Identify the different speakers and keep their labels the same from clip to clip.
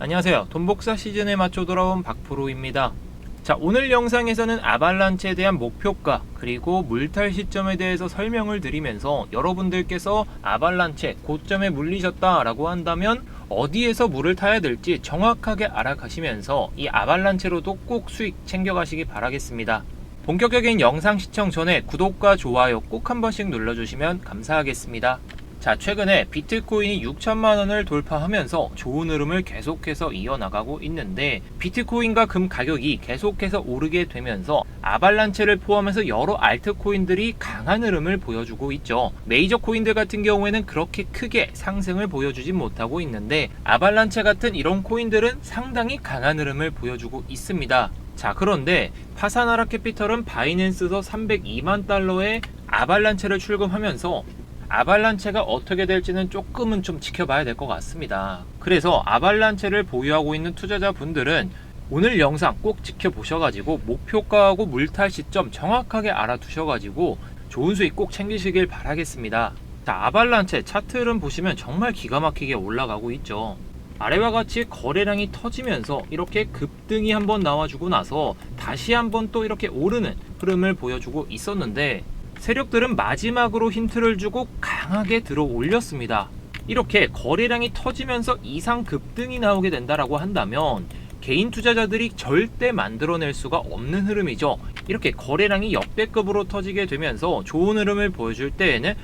Speaker 1: 안녕하세요. 돈복사 시즌에 맞춰 돌아온 박프로입니다. 자, 오늘 영상에서는 아발란체에 대한 목표가 그리고 물탈 시점에 대해서 설명을 드리면서 여러분들께서 아발란체 고점에 물리셨다 라고 한다면 어디에서 물을 타야 될지 정확하게 알아가시면서 이 아발란체로도 꼭 수익 챙겨가시기 바라겠습니다. 본격적인 영상 시청 전에 구독과 좋아요 꼭 한 번씩 눌러주시면 감사하겠습니다. 자, 최근에 비트코인이 6천만 원을 돌파하면서 좋은 흐름을 계속해서 이어나가고 있는데 비트코인과 금 가격이 계속해서 오르게 되면서 아발란체를 포함해서 여러 알트코인들이 강한 흐름을 보여주고 있죠. 메이저 코인들 같은 경우에는 그렇게 크게 상승을 보여주지 못하고 있는데 아발란체 같은 이런 코인들은 상당히 강한 흐름을 보여주고 있습니다. 자, 그런데 파사나라 캐피털은 바이낸스에서 302만 달러의 아발란체를 출금하면서 아발란체가 어떻게 될지는 조금은 좀 지켜봐야 될 것 같습니다. 그래서 아발란체를 보유하고 있는 투자자분들은 오늘 영상 꼭 지켜보셔가지고 목표가하고 물탈 시점 정확하게 알아두셔가지고 좋은 수익 꼭 챙기시길 바라겠습니다. 자, 아발란체 차트 흐름 보시면 정말 기가 막히게 올라가고 있죠. 아래와 같이 거래량이 터지면서 이렇게 급등이 한번 나와주고 나서 다시 한번 또 이렇게 오르는 흐름을 보여주고 있었는데 세력들은 마지막으로 힌트를 주고 강하게 들어 올렸습니다. 이렇게 거래량이 터지면서 이상 급등이 나오게 된다라고 한다면 개인 투자자들이 절대 만들어낼 수가 없는 흐름이죠. 이렇게 거래량이 역대급으로 터지게 되면서 좋은 흐름을 보여줄 때에는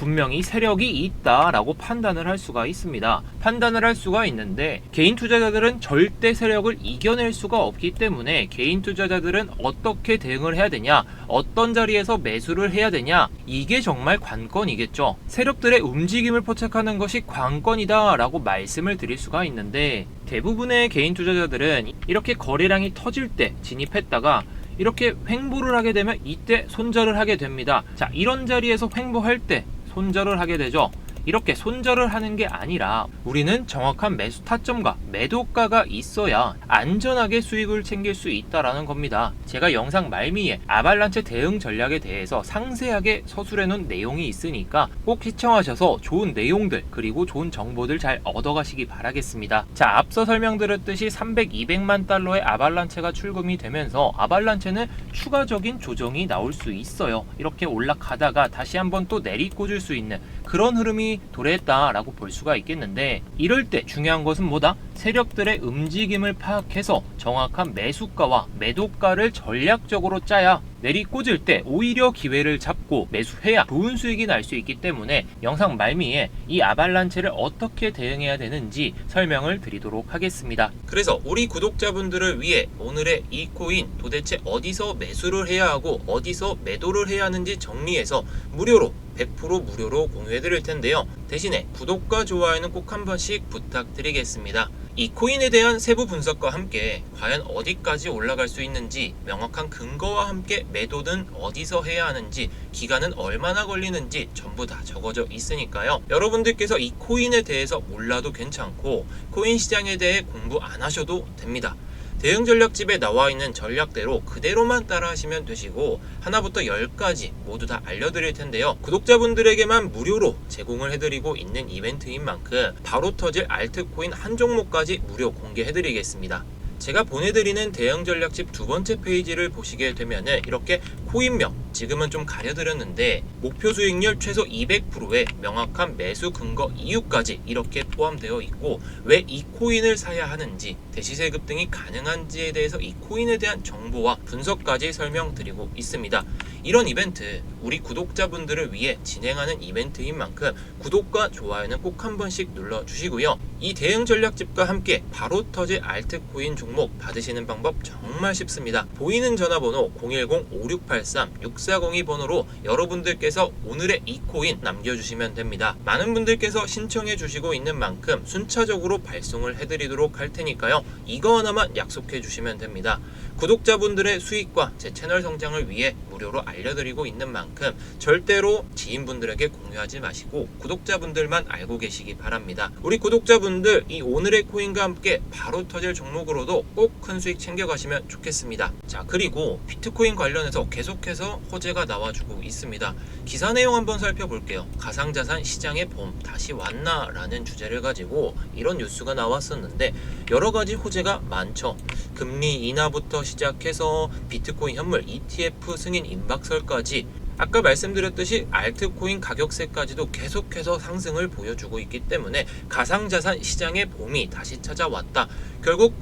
Speaker 1: 분명히 세력이 있다라고 판단을 할 수가 있습니다. 판단을 할 수가 있는데 개인 투자자들은 절대 세력을 이겨낼 수가 없기 때문에 개인 투자자들은 어떻게 대응을 해야 되냐, 어떤 자리에서 매수를 해야 되냐, 이게 정말 관건이겠죠. 세력들의 움직임을 포착하는 것이 관건이다라고 말씀을 드릴 수가 있는데 대부분의 개인 투자자들은 이렇게 거래량이 터질 때 진입했다가 이렇게 횡보를 하게 되면 이때 손절을 하게 됩니다. 자, 이런 자리에서 횡보할 때 손절을 하게 되죠. 이렇게 손절을 하는 게 아니라 우리는 정확한 매수 타점과 매도가가 있어야 안전하게 수익을 챙길 수 있다라는 겁니다. 제가 영상 말미에 아발란체 대응 전략에 대해서 상세하게 서술해 놓은 내용이 있으니까 꼭 시청하셔서 좋은 내용들 그리고 좋은 정보들 잘 얻어가시기 바라겠습니다. 자, 앞서 설명드렸듯이 300, 200만 달러의 아발란체가 출금이 되면서 아발란체는 추가적인 조정이 나올 수 있어요. 이렇게 올라가다가 다시 한번 또 내리꽂을 수 있는 그런 흐름이 도래했다라고 볼 수가 있겠는데 이럴 때 중요한 것은 뭐다? 세력들의 움직임을 파악해서 정확한 매수가와 매도가를 전략적으로 짜야 내리 꽂을 때 오히려 기회를 잡고 매수해야 좋은 수익이 날 수 있기 때문에 영상 말미에 이 아발란체를 어떻게 대응해야 되는지 설명을 드리도록 하겠습니다. 그래서 우리 구독자분들을 위해 오늘의 이 코인 도대체 어디서 매수를 해야 하고 어디서 매도를 해야 하는지 정리해서 무료로 100% 무료로 공유해 드릴 텐데요. 대신에 구독과 좋아요는 꼭 한 번씩 부탁드리겠습니다. 이 코인에 대한 세부 분석과 함께 과연 어디까지 올라갈 수 있는지 명확한 근거와 함께 매도는 어디서 해야 하는지 기간은 얼마나 걸리는지 전부 다 적어져 있으니까요. 여러분들께서 이 코인에 대해서 몰라도 괜찮고 코인 시장에 대해 공부 안 하셔도 됩니다. 대응 전략집에 나와 있는 전략대로 그대로만 따라 하시면 되시고 하나부터 열까지 모두 다 알려드릴 텐데요. 구독자분들에게만 무료로 제공을 해드리고 있는 이벤트인 만큼 바로 터질 알트코인 한 종목까지 무료 공개해드리겠습니다. 제가 보내드리는 대응 전략집 두 번째 페이지를 보시게 되면은 이렇게 코인명 지금은 좀 가려드렸는데 목표 수익률 최소 200%의 명확한 매수 근거 이유까지 이렇게 포함되어 있고 왜 이 코인을 사야 하는지 대시세 급등이 가능한지에 대해서 이 코인에 대한 정보와 분석까지 설명드리고 있습니다. 이런 이벤트 우리 구독자분들을 위해 진행하는 이벤트인 만큼 구독과 좋아요는 꼭 한 번씩 눌러 주시고요. 이 대응 전략집과 함께 바로 터질 알트코인 종목 받으시는 방법 정말 쉽습니다. 보이는 전화번호 010-5683-6402 번호로 여러분들께서 오늘의 이 코인 남겨주시면 됩니다. 많은 분들께서 신청해 주시고 있는 만큼 순차적으로 발송을 해드리도록 할 테니까요. 이거 하나만 약속해 주시면 됩니다. 구독자분들의 수익과 제 채널 성장을 위해 무료로 알려드리고 있는 만큼 절대로 지인분들에게 공유하지 마시고 구독자분들만 알고 계시기 바랍니다. 우리 구독자분들 이 오늘의 코인과 함께 바로 터질 종목으로도 꼭 큰 수익 챙겨가시면 좋겠습니다. 자 그리고 비트코인 관련해서 계속 계속해서 호재가 나와주고 있습니다. 기사 내용 한번 살펴볼게요. 가상자산 시장의 봄 다시 왔나 라는 주제를 가지고 이런 뉴스가 나왔었는데 여러 가지 호재가 많죠. 금리 인하부터 시작해서 비트코인 현물 ETF 승인 임박설까지 아까 말씀드렸듯이 알트코인 가격세까지도 계속해서 상승을 보여주고 있기 때문에 가상자산 시장의 봄이 다시 찾아왔다. 결국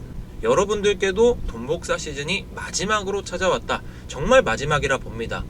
Speaker 1: 여러분들께도 돈복사 시즌이 마지막으로 찾아왔다. 정말 마지막이라 봅니다.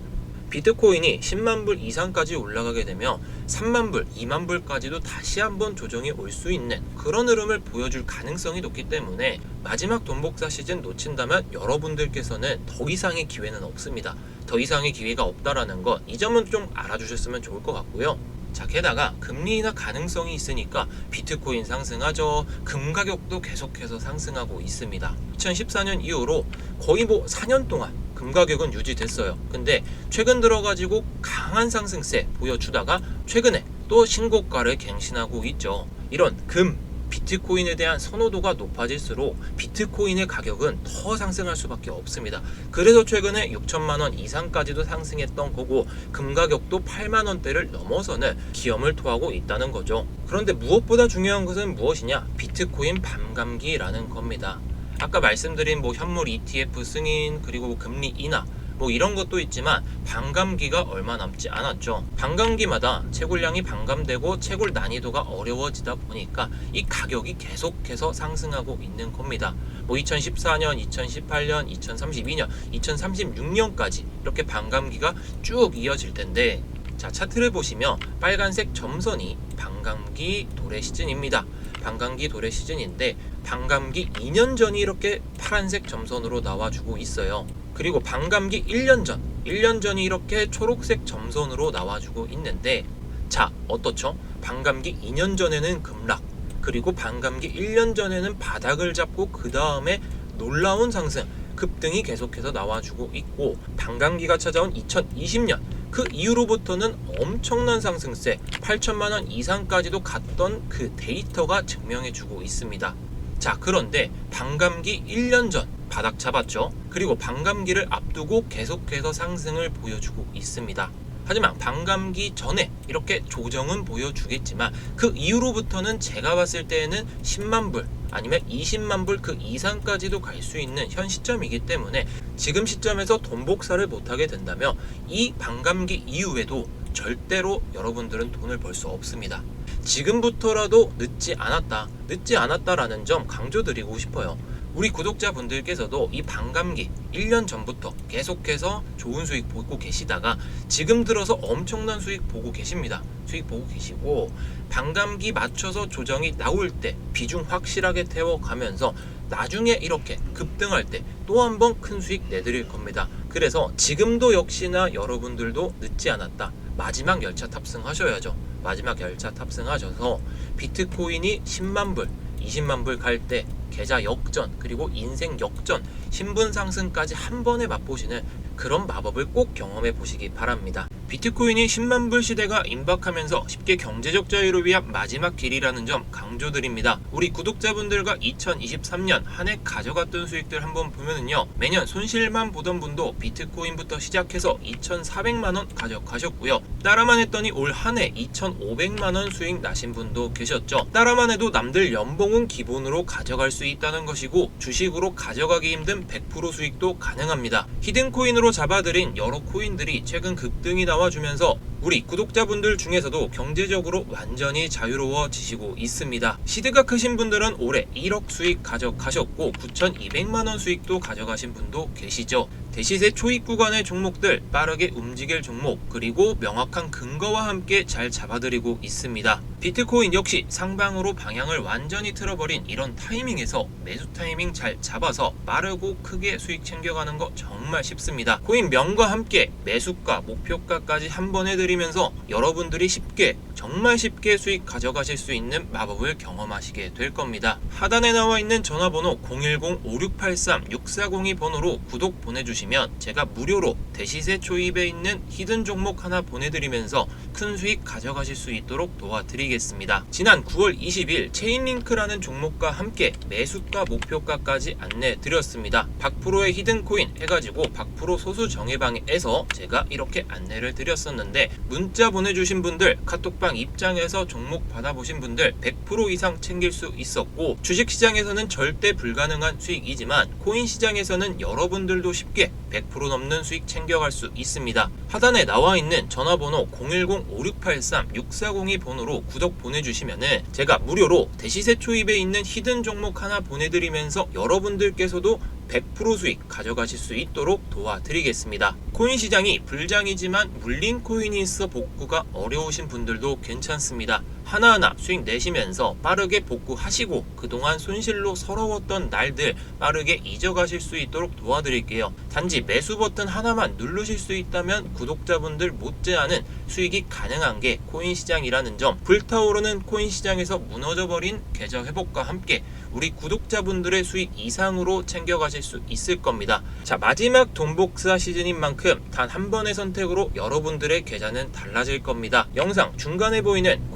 Speaker 1: 비트코인이 10만 불 이상까지 올라가게 되면 3만 불, 2만 불까지도 다시 한번 조정이 올 수 있는 그런 흐름을 보여줄 가능성이 높기 때문에 마지막 돈복사 시즌 놓친다면 여러분들께서는 더 이상의 기회는 없습니다. 더 이상의 기회가 없다라는 것 이 점은 좀 알아주셨으면 좋을 것 같고요. 자, 게다가 금리 인하 가능성이 있으니까 비트코인 상승하죠. 금 가격도 계속해서 상승하고 있습니다. 2014년 이후로 거의 뭐 4년 동안 금 가격은 유지됐어요. 근데 최근 들어가지고 강한 상승세 보여주다가 최근에 또 신고가를 갱신하고 있죠. 이런 금, 비트코인에 대한 선호도가 높아질수록 비트코인의 가격은 더 상승할 수밖에 없습니다. 그래서 최근에 6천만 원 이상까지도 상승했던 거고 금 가격도 8만 원대를 넘어서는 기염을 토하고 있다는 거죠. 그런데 무엇보다 중요한 것은 무엇이냐? 비트코인 밤감기라는 겁니다. 아까 말씀드린 뭐 현물 ETF 승인 그리고 금리 인하 뭐 이런 것도 있지만 반감기가 얼마 남지 않았죠. 반감기마다 채굴량이 반감되고 채굴 난이도가 어려워지다 보니까 이 가격이 계속해서 상승하고 있는 겁니다. 뭐 2014년, 2018년, 2032년, 2036년까지 이렇게 반감기가 쭉 이어질 텐데 자 차트를 보시면 빨간색 점선이 반감기 도래 시즌입니다. 반감기 도래 시즌인데 반감기 2년 전이 이렇게 파란색 점선으로 나와주고 있어요. 그리고 반감기 1년 전, 1년 전이 이렇게 초록색 점선으로 나와주고 있는데 자 어떻죠? 반감기 2년 전에는 급락 그리고 반감기 1년 전에는 바닥을 잡고 그 다음에 놀라운 상승 급등이 계속해서 나와주고 있고 반감기가 찾아온 2020년 그 이후로부터는 엄청난 상승세 8천만 원 이상까지도 갔던 그 데이터가 증명해주고 있습니다. 자 그런데 반감기 1년 전 바닥 잡았죠. 그리고 반감기를 앞두고 계속해서 상승을 보여주고 있습니다. 하지만 반감기 전에 이렇게 조정은 보여주겠지만 그 이후로부터는 제가 봤을 때에는 10만 불 아니면 20만 불 그 이상까지도 갈 수 있는 현 시점이기 때문에 지금 시점에서 돈 복사를 못하게 된다면 이 반감기 이후에도 절대로 여러분들은 돈을 벌 수 없습니다. 지금부터라도 늦지 않았다. 늦지 않았다라는 점 강조드리고 싶어요. 우리 구독자분들께서도 이 반감기 1년 전부터 계속해서 좋은 수익 보고 계시다가 지금 들어서 엄청난 수익 보고 계십니다. 수익 보고 계시고 반감기 맞춰서 조정이 나올 때 비중 확실하게 태워가면서 나중에 이렇게 급등할 때 또 한 번 큰 수익 내드릴 겁니다. 그래서 지금도 역시나 여러분들도 늦지 않았다. 마지막 열차 탑승하셔야죠. 마지막 열차 탑승하셔서 비트코인이 10만 불, 20만 불 갈 때 계좌 역전 그리고 인생 역전 신분 상승까지 한 번에 맛보시는 그런 마법을 꼭 경험해 보시기 바랍니다. 비트코인이 10만 불 시대가 임박하면서 쉽게 경제적 자유를 위한 마지막 길이라는 점 강조드립니다. 우리 구독자분들과 2023년 한 해 가져갔던 수익들 한번 보면은요. 매년 손실만 보던 분도 비트코인부터 시작해서 2,400만 원 가져가셨고요. 따라만 했더니 올 한 해 2,500만 원 수익 나신 분도 계셨죠. 따라만 해도 남들 연봉은 기본으로 가져갈 수 있다는 것이고 주식으로 가져가기 힘든 100% 수익도 가능합니다. 히든코인으로 잡아들인 여러 코인들이 최근 급등이 나 와주면서 우리 구독자분들 중에서도 경제적으로 완전히 자유로워지시고 있습니다. 시드가 크신 분들은 올해 1억 수익 가져가셨고 9,200만원 수익도 가져가신 분도 계시죠. 대시세 초입 구간의 종목들 빠르게 움직일 종목 그리고 명확한 근거와 함께 잘 잡아드리고 있습니다. 비트코인 역시 상방으로 방향을 완전히 틀어버린 이런 타이밍에서 매수 타이밍 잘 잡아서 빠르고 크게 수익 챙겨가는 거 정말 쉽습니다. 코인 명과 함께 매수가, 목표가까지 한 번에 드리 알려드리면서 여러분들이 쉽게 정말 쉽게 수익 가져가실 수 있는 마법을 경험하시게 될 겁니다. 하단에 나와 있는 전화번호 010-5683-6402 번호로 구독 보내주시면 제가 무료로 대시세 초입에 있는 히든 종목 하나 보내드리면서 큰 수익 가져가실 수 있도록 도와드리겠습니다. 지난 9월 20일 체인링크라는 종목과 함께 매수가 목표가까지 안내 드렸습니다. 박프로의 히든 코인 해가지고 박프로 소수 정예방에서 제가 이렇게 안내를 드렸었는데 문자 보내주신 분들 카톡방 입장에서 종목 받아보신 분들 100% 이상 챙길 수 있었고 주식시장에서는 절대 불가능한 수익이지만 코인 시장에서는 여러분들도 쉽게 100% 넘는 수익 챙겨갈 수 있습니다. 하단에 나와 있는 전화번호 010-5683-6402 번호로 구독 보내주시면은 제가 무료로 대시세 초입에 있는 히든 종목 하나 보내드리면서 여러분들께서도 100% 수익 가져가실 수 있도록 도와드리겠습니다. 코인 시장이 불장이지만 물린 코인이 있어 복구가 어려우신 분들도 괜찮습니다. 하나하나 수익 내시면서 빠르게 복구하시고 그동안 손실로 서러웠던 날들 빠르게 잊어가실 수 있도록 도와드릴게요. 단지 매수 버튼 하나만 누르실 수 있다면 구독자분들 못지않은 수익이 가능한 게 코인 시장이라는 점 불타오르는 코인 시장에서 무너져버린 계좌 회복과 함께 우리 구독자분들의 수익 이상으로 챙겨가실 수 있을 겁니다. 자, 마지막 돈복사 시즌인 만큼 단 한 번의 선택으로 여러분들의 계좌는 달라질 겁니다. 영상 중간에 보이는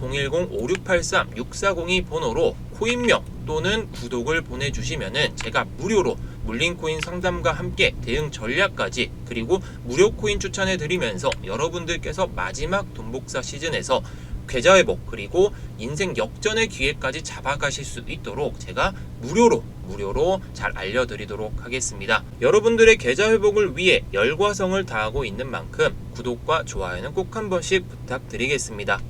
Speaker 1: 010-5683-6402 번호로 코인명 또는 구독을 보내주시면은 제가 무료로 물린 코인 상담과 함께 대응 전략까지 그리고 무료 코인 추천해 드리면서 여러분들께서 마지막 돈복사 시즌에서 계좌 회복 그리고 인생 역전의 기회까지 잡아가실 수 있도록 제가 무료로 무료로 잘 알려드리도록 하겠습니다. 여러분들의 계좌 회복을 위해 열과성을 다하고 있는 만큼 구독과 좋아요는 꼭 한 번씩 부탁드리겠습니다.